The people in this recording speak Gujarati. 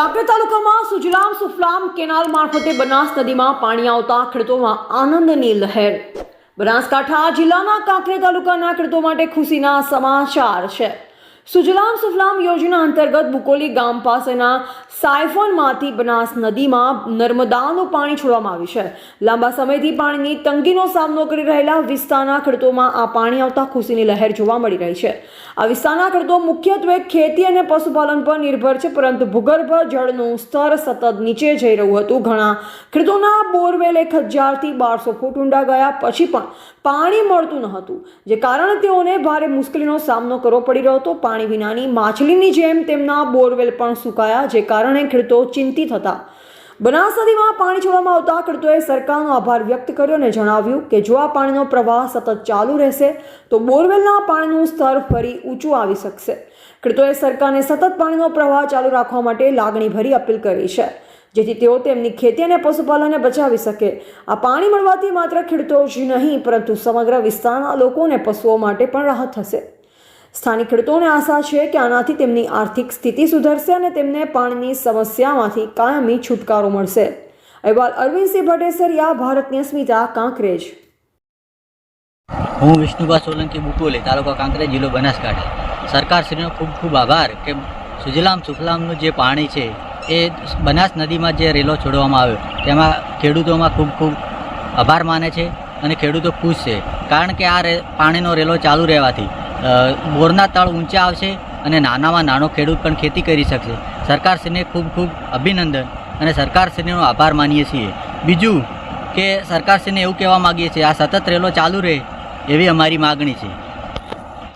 કાંકરેજ તાલુકામાં સુજલામ સુફલામ કેનાલ મારફતે બનાસ નદીમાં પાણી આવતા ખેડૂતોમાં આનંદની લહેર. બનાસકાંઠા જિલ્લાના કાંકરેજ તાલુકાના ખેડૂતો માટે ખુશીના સમાચાર છે. સુજલામ સુફલામ યોજના અંતર્ગત બુકોલી ગામ પાસેના સાયફોનમાંથી બનાસ નદીમાં નર્મદાનું પાણી છોડવામાં આવ્યું છે. લાંબા સમયથી પાણીની તંગીનો સામનો કરી રહેલા વિસ્તારના ખેડૂતોમાં આ પાણી આવતા ખુશીની લહેર જોવા મળી રહી છે. આ વિસ્તારના ખેડૂતો મુખ્યત્વે ખેતી અને પશુપાલન પર નિર્ભર છે, પરંતુ ભૂગર્ભ જળનું સ્તર સતત નીચે જઈ રહ્યું હતું. ઘણા ખેડૂતોના બોરવેલ એક હજારથી બારસો ફૂટ ઊંડા ગયા, પછી પણ પાણી મળતું ન હતું, જે કારણે તેઓને ભારે મુશ્કેલીનો સામનો કરવો પડી રહ્યો હતો. પાણી વિનાની માછલીની જેમ તેમના બોરવેલ પણ સુકાયા, જે કારણે ખેડૂતો ચિંતિત હતા. બનાસ નદીમાં પાણી છોડવામાં આવતા ખેડૂતોએ સરકારનો આભાર વ્યક્ત કર્યો અને જણાવ્યું કે જો આ પાણીનો પ્રવાહ સતત ચાલુ રહેશે, તો બોરવેલના પાણીનું સ્તર ફરી ઊંચું આવી શકશે. ખેડૂતોએ સરકારને સતત પાણીનો પ્રવાહ ચાલુ રાખવા માટે લાગણીભરી અપીલ કરી છે, જેથી તેઓ તેમની ખેતી અને પશુપાલનને બચાવી શકે. આ પાણી મળવાથી માત્ર ખેડૂતો જ નહીં, પરંતુ સમગ્ર વિસ્તારના લોકો અને પશુઓ માટે પણ રાહત થશે. સ્થાનિક ખેડૂતોને આશા છે કે આનાથી તેમની આર્થિક સ્થિતિ સુધરશે અને તેમને પાણીની સમસ્યામાંથી કાયમી છુટકારો મળશે. અહેવાલ અરવિંદસિંહ ભટ્ટેસરિયા ભારતની સ્મિતા કાંકરેજ. હું વિષ્ણુભા સોલંકી બુકોલે તાલુકા કાંકરેજ, જિલ્લો બનાસકાંઠા. સરકારશ્રીનો ખૂબ ખૂબ આભાર કે સુજલામ સુફલામનું જે પાણી છે, એ બનાસ નદીમાં જે રેલો છોડવામાં આવ્યો, તેમાં ખેડૂતોમાં ખૂબ ખૂબ આભાર માને છે અને ખેડૂતો ખુશ છે. કારણ કે આ પાણીનો રેલો ચાલુ રહેવાથી બોરના તળ ઊંચા આવશે અને નાનામાં નાનો ખેડૂત પણ ખેતી કરી શકશે. સરકારશ્રીને ખૂબ ખૂબ અભિનંદન અને સરકારશ્રીનો આભાર માનીએ છીએ. બીજું કે સરકારશ્રીને એવું કહેવા માગીએ છીએ, આ સતત રેલો ચાલુ રહે એવી અમારી માગણી છે.